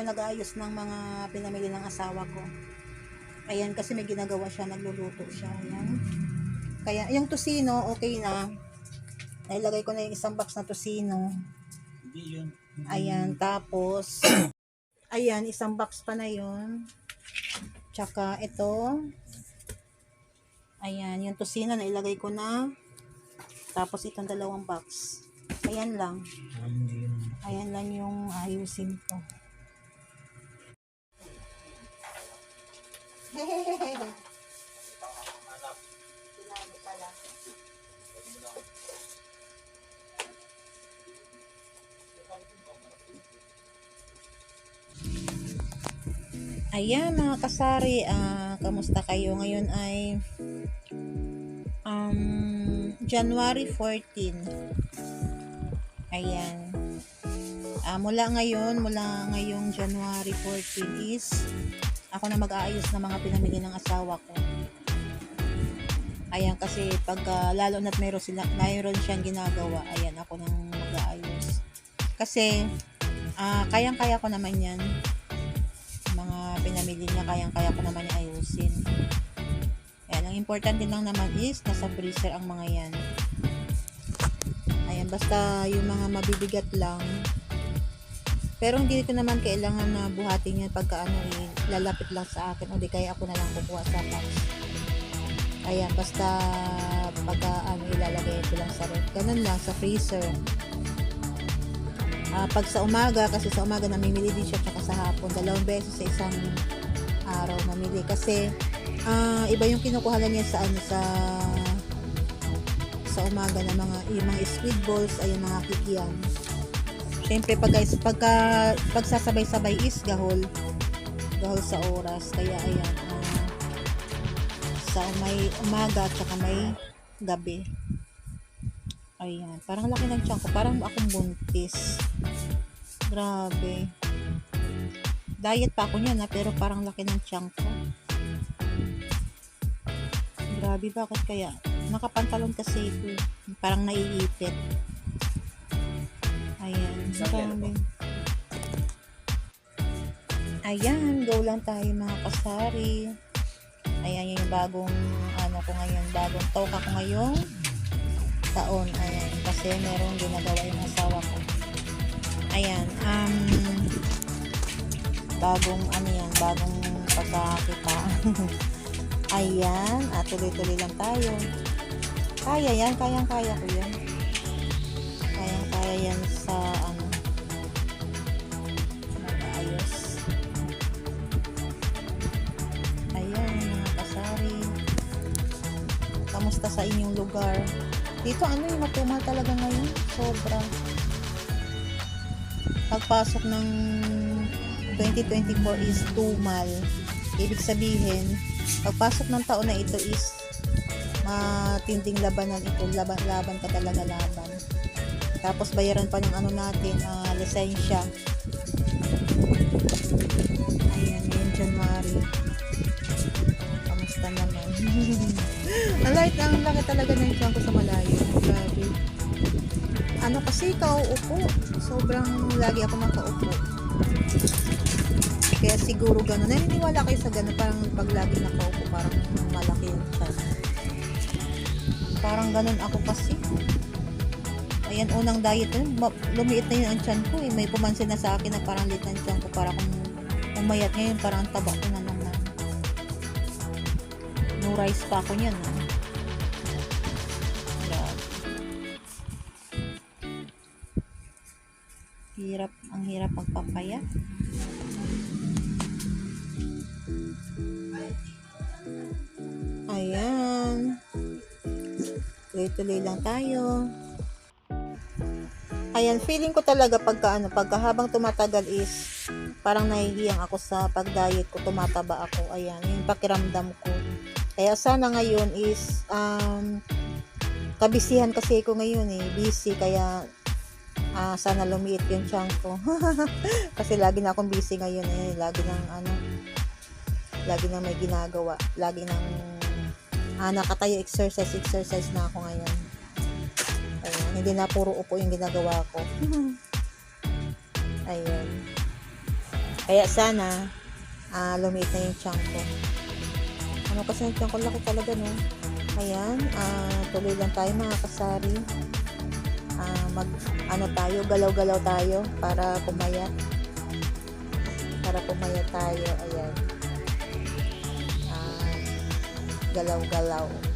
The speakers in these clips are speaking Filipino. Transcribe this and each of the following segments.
ako nag-aayos ng mga pinamili ng asawa ko. Ayan, kasi may ginagawa siya, nagluluto siya. Ayan. Kaya, yung tosino, okay na. Nailagay ko na yung isang box na tosino. Hindi yun. Ayan, tapos, ayan, isang box pa na yun. Tsaka ito. Ayan, yung tosino na ilagay ko na. Tapos itong dalawang box. Ayan lang. Ah. Ayan lang yung ayusin ko. Sinabi pala. Ayan mga kasari, ah, kamusta kayo? Ngayon ay um, January 14. Ayan. Ah, mula ngayon, mula ngayong January 14 is ako na mag-aayos ng mga pinamili ng asawa ko. Ayan kasi pagka lalo na't mayroon sila mayroon siyang ginagawa, ayan ako nang mag-aayos. Kasi ah kayang-kaya ko naman 'yan. Mga pinamili niya kayang-kaya ko naman ayusin. Ayan, ang importante lang naman is nasa freezer ang mga 'yan. Ayan, basta yung mga mabibigat lang. Pero hindi ko naman kailangan na buhatin yan pagka ano eh, lalapit lang sa akin o di kaya ako na lang kukuha sa box. Ayan, basta pagka ano ilalagay ko lang sa ref. Ganun lang, sa freezer. Ah, pag sa umaga, kasi sa umaga namimili din siya tsaka sa hapon. Dalawang beses sa isang araw mamili. Kasi ah, iba yung kinukuha niya sa ano sa sa umaga na mga yung mga squid balls ay mga kikiam. Siyempre pag guys, pagka pagsasabay-sabay is gahol. Gahol sa oras. Kaya ayan, ah, sa may umaga at saka may gabi. Ayan, parang laki ng tiyan ko. Parang akong buntis. Grabe. Diet pa ako niyan na pero parang laki ng tiyan ko. Grabe, bakit kaya? Nakapantalon kasi eh. Parang naiipit. Ayan. Go lang tayo mga kasari. Ayan yung bagong ano ko ngayon, bagong toka ko ngayong taon. Ayan, kasi merong ginagawa yung asawa ko. Ayan, um, bagong ano yan, bagong pagkakita. Ayan, at tuloy-tuloy lang tayo. Kaya yan, kayang-kaya ko yan. Kayang-kaya yan sa ano, Kamusta sa inyong lugar? Dito ano yung matumal talaga ngayon? Sobra. Pagpasok ng 2024 is tumal. Ibig sabihin, pagpasok ng taon na ito is matinding labanan ito. Laban-laban ka talaga laban. Tapos bayaran pa ng ano natin, ah, lisensya. Ayan, ngayon January. Kamusta naman? ang light ang laki talaga ng tiyan ko sa malayo. Grabe. Ano kasi kauupo. Sobrang lagi ako nakaupo. Kaya siguro gano'n. Naniniwala kayo sa gano'n. Parang pag lagi nakaupo, parang malaki yung tiyan. Parang gano'n ako kasi. Ayan, unang diet Lumiit na yun ang tiyan ko. Eh. May pumansin na sa akin na parang liit ng tiyan ko. Para kung umayat ngayon, parang ang taba ko na rice pa ako niyan. Ah. Hirap, ang hirap magpapaya. Ayan. Tuloy-tuloy lang tayo. Ayan, feeling ko talaga pagka ano, pagka habang tumatagal is parang nahihiyang ako sa pag-diet ko, tumataba ako. Ayan, yung pakiramdam ko. Kaya sana ngayon is um, kabisihan kasi ko ngayon eh, busy kaya ah, sana lumiit yung tiyan ko. kasi lagi na akong busy ngayon eh, lagi nang ano, lagi nang may ginagawa, lagi nang ah, nakatayo exercise, exercise na ako ngayon. Ayun, hindi na puro upo yung ginagawa ko. Ayun. Kaya sana, ah lumiit na yung tiyan ko. Ano kasi yung tiyan ko, laki talaga no. Ayan, ah tuloy lang tayo mga kasari. Ah, mag, ano tayo, galaw-galaw tayo para pumayat. Para pumayat tayo, ayan. Ah, galaw-galaw.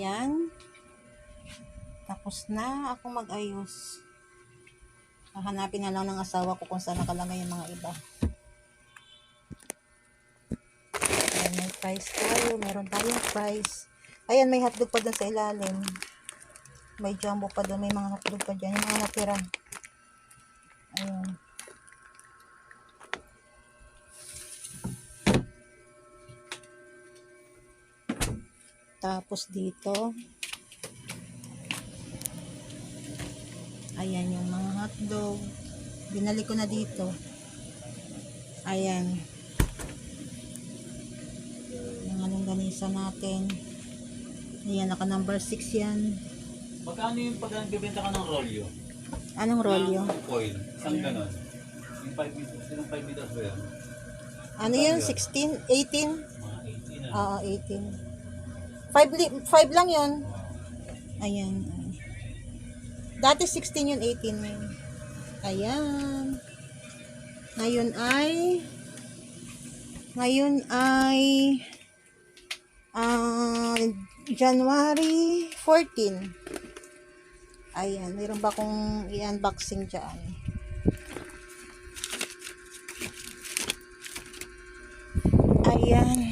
Ayan. Tapos na ako mag-ayos. Hahanapin na lang ng asawa ko kung saan nakalagay yung mga iba. Ayan, may price tayo. Meron tayong price. Ayan, may hotdog pa dun sa ilalim. May jumbo pa dun. May mga hotdog pa dyan. Yung mga natira. Ayan. Tapos dito, ayan yung mga hotdog. Binalik ko na dito. Ayan. Yung anong ganisa natin. Ayan, naka number 6 yan. Magkano yung pag nagbebenta ka ng rolyo? Anong rolyo? Ng foil. Isang ganon. Yung 5 meters, yung 5 meters ba yan? Ano yun? 16? 18? Mga 18 na. Oo, 18. 5, li- 5 lang yun. Ayan. Dati 16 yun, 18 na yun. Ayan. Ngayon ay ngayon ay ah January 14. Ayan, mayroon ba akong i-unboxing dyan? Ayan.